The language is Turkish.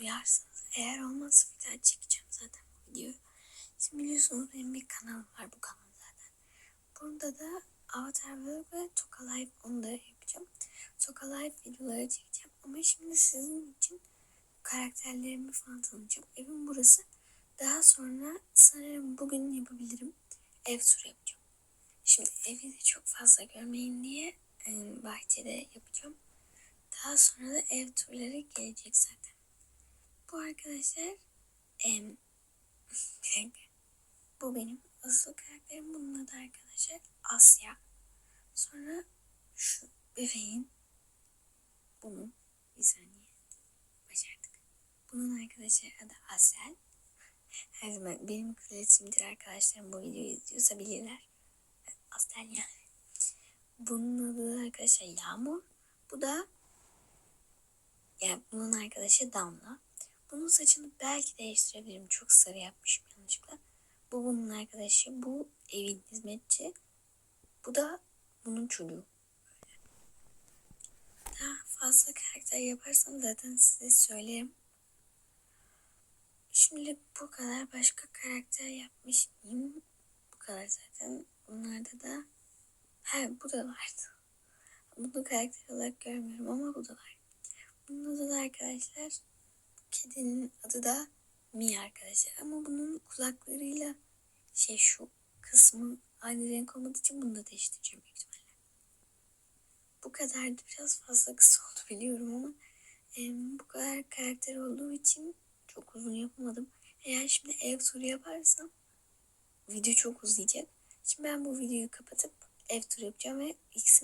yaparsanız eğer olmazsa bir daha çekeceğim zaten bu videoyu. Şimdi biliyorsunuz benim bir kanalım var bu kanal zaten. Burada da Avatar Vlog ve Toka Life onu da yapacağım. Toka Life videoları çekeceğim. Ama şimdi sizin için karakterlerimi falan tanıyacağım. Evim burası. Daha sonra sanırım bugün yapabilirim. Ev turu yapacağım. Şimdi evi de çok fazla görmeyin diye bahçede yapacağım. Daha sonra da ev turları gelecek zaten. Bu arkadaşlar em. Bu benim asıl karakterim. Bunun adı arkadaşlar Asya. Sonra şu bebeğin bunun bir saniye başardık. Bunun arkadaşlar adı Asel. Her zaman benim klasimdir arkadaşlarım bu videoyu izliyorsa bilirler. Asel yani. Bunun adı arkadaşlar Yağmur. Bu da yani bunun arkadaşı Damla. Bunun saçını belki değiştirebilirim. Çok sarı yapmışım yanlışlıkla. Bu bunun arkadaşı. Bu evin hizmetçi. Bu da bunun çocuğu. Daha fazla karakter yaparsam zaten size söylerim. Şimdi bu kadar başka karakter yapmış mıyım? Bu kadar zaten. Bunlarda da ha bu da vardı. Bunu karakter olarak görmüyorum ama bu da var. Da arkadaşlar kedinin adı da Mi arkadaşlar. Ama bunun kulaklarıyla şey şu kısmı aynı renk olmadığı için bunu da değiştireceğim büyük ihtimalle. Bu kadardı. Biraz fazla kısa oldu biliyorum ama em, bu kadar karakter olduğu için çok uzun yapamadım. Eğer şimdi ev turu yaparsam video çok uzayacak. Şimdi ben bu videoyu kapatıp ev turu yapacağım ve ikisini